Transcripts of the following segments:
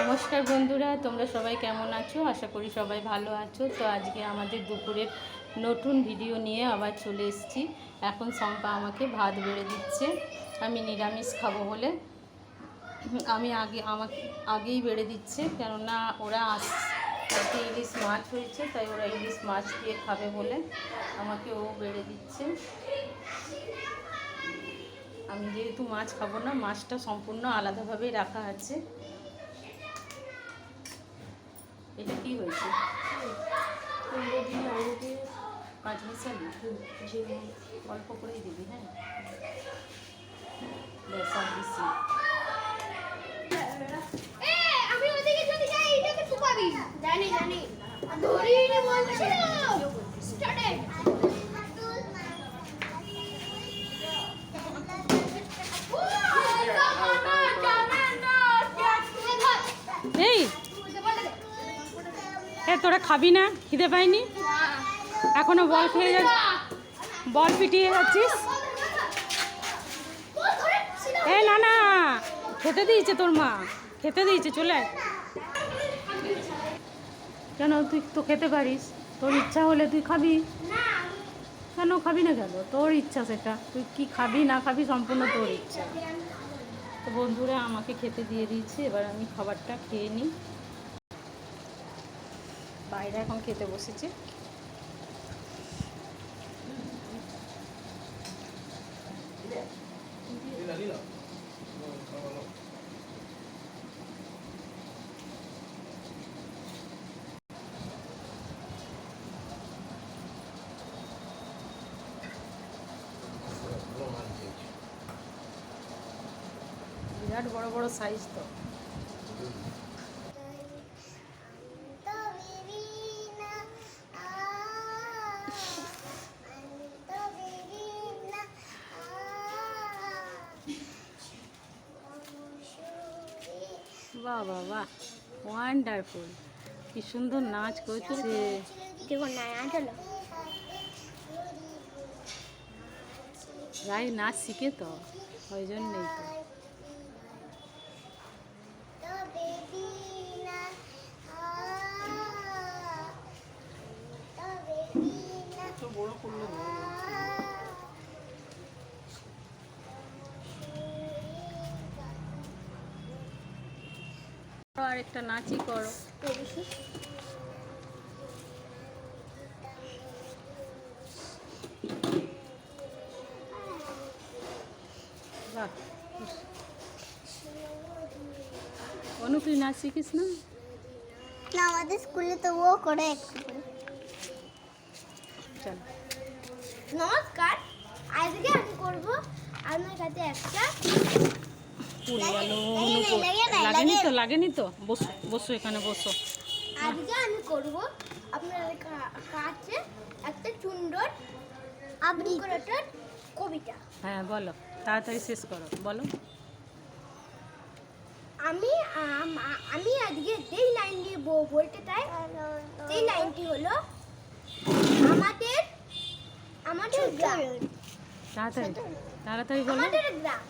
নমস্কার বন্ধুরা, তোমরা সবাই কেমন আছো? আশা করি সবাই ভালো আছো। তো আজকে আমাদের দুপুরের নতুন ভিডিও নিয়ে আবার চলে এসেছি। এখন শম্পা আমাকে ভাত বেড়ে দিচ্ছে। আমি নিরামিষ খাব বলে। আমি আগে, আমাকে আগেই বেড়ে দিচ্ছে, কেননা ওরা আস আজকে ইলিশ মাছ হয়েছে, তাই ওরা ইলিশ মাছ দিয়ে খাবে বলে আমাকে ও বেড়ে দিচ্ছে। আমি যেহেতু মাছ খাব না, মাছটা সম্পূর্ণ আলাদাভাবেই রাখা আছে। এটা কি হয়েছে? পাঁচ মিশালি অল্প করেই দিবি হ্যাঁ? বেশি এ, আমি ওদিকে যদি যাই এটাকে তুই পাবি জানি। জানি ধরি বলছিল এই এ তোরা খাবি না? খিদে পাইনি? এখনও বল খেয়ে যা। বল পিটিয়ে যাচ্ছিস এ না না। খেতে দিয়েছে তোর মা। খেতে দিয়েছে, চলে। কেন তুই তো খেতে পারিস? তোর ইচ্ছা হলে তুই খাবি। কেন খাবি না কেন? তোর ইচ্ছা সেটা। তুই কি খাবি, না খাবি সম্পূর্ণ তোর ইচ্ছা। তো বন্ধুরা, আমাকে খেতে দিয়ে দিয়েছে। এবার আমি খাবারটা খেয়ে নিই। বাইরে এখন খেতে বসেছে। বিরাট বড় বড় সাইজ তো। বাহ বাহ বাহ। ওয়ান্ডারফুল কি সুন্দর নাচ করছে। রায় নাচ শিখে তো ওই জন্যই তো। আর একটা নাচই করো। অনু তুই নাচ শিখিস না? না আমাদের স্কুলে তো ও করে একটু করে। চল নমস্কার আজকে আমি করব আমার কাছে একটা লাগেনি তো লাগেনি তো? বসো বসো এখানে বসো। আজকে আমি করব আপনার কা- কাছে একটা সুন্দর আবৃত্তি কবিতা। হ্যাঁ বলো। তাড়াতাড়ি শেষ করো বলো। আমি আমি আজকে যেই লাইনটি ব- বলতে চাই সেই লাইনটি হলো আমাদের গ্রাম। তাড়াতাড়ি তাড়াতাড়ি বলো। আমাদের গ্রাম।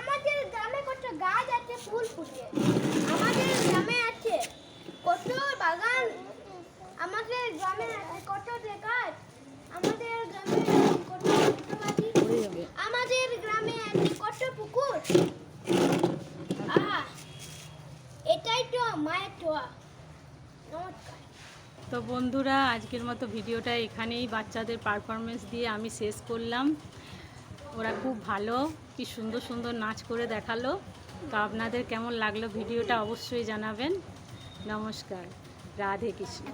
আমাদের গ্রামে কত গাছ আছে ফুল ফুটে। আমাদের গ্রামে আছে কত বাগান। আমাদের গ্রামে আছে কত গাছ। আমাদের গ্রামে আছে কত বাড়ি পড়ে যাবে আমাদের গ্রামে আছে কত পুকুর আহা এটাই তো মায়ের টোয়া নমস্কার তো বন্ধুরা, আজকের মতো ভিডিওটা এখানেই বাচ্চাদের পারফরমেন্স দিয়ে আমি শেষ করলাম। ওরা খুব ভালো, কি সুন্দর সুন্দর নাচ করে দেখাল। তো আপনাদের কেমন লাগল ভিডিওটা অবশ্যই জানাবেন। নমস্কার, রাধে কৃষ্ণ।